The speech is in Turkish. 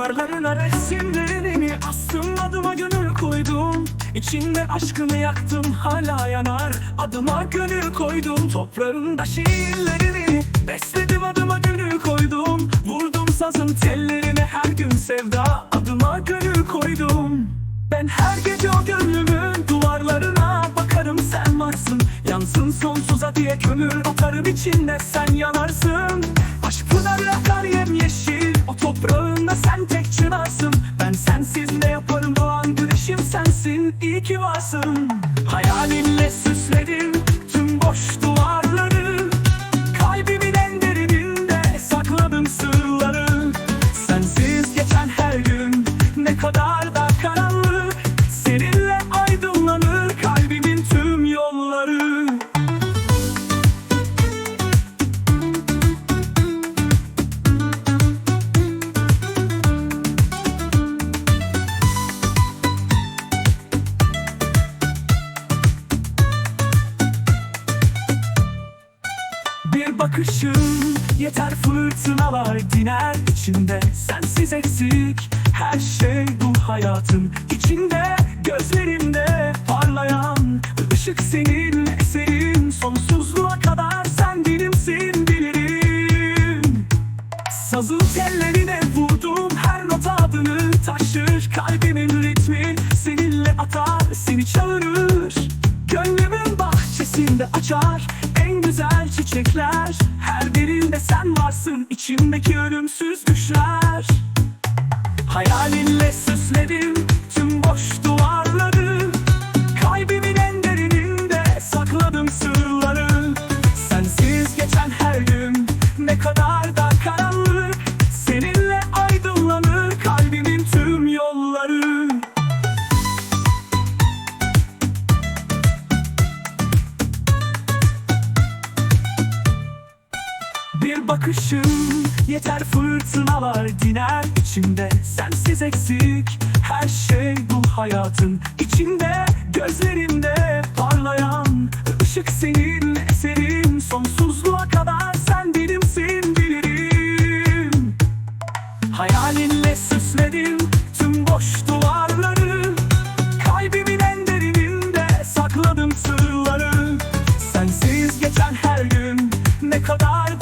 Duvarlarına resimlerini astım adıma gönül koydum. İçinde aşkını yaktım. Hala yanar. Adıma gönül koydum. Toprağında şiirlerini Besledim. Adıma gönül koydum. Vurdum sazın tellerine her gün sevda. Adıma gönül koydum. Ben her gece o gönlümün duvarlarına bakarım. Sen varsın. Yansın sonsuza diye kömür atarım. İçinde sen yanarsın. Aşk pınarı akar yemyeşil. O toprağında çınarsın Ben sensiz ne yaparım? Doğan güneşim sensin. İyi ki varsın. Hayalinle süsledim. Tüm boş duvarları bakışın yeter fırtınalar diner içinde. Sensiz eksik her şey bu hayatın içinde. Gözlerimde parlayan ışık senin eserin. Sonsuzluğa kadar sen benimsin bilirim. Sazın tellerine vurdum her nota adını. Taşır Kalbimin ritmi seninle atar seni çağırır. Gönlümün bahçesinde açar güzel çiçekler. Her birinde sen varsın içimdeki ölümsüz düşler. Hayalinle süsledim tüm boş Bir bakışın. Yeter fırtınalar diner içinde. Sensiz eksik her şey bu hayatın içinde. Gözlerimde parlayan ışık senin eserin. Sonsuzluğa kadar sen benimsin bilirim. Hayalinle süsledim tüm boş duvarları. Kalbimin en derininde sakladım sırları. Sensiz geçen her gün ne kadar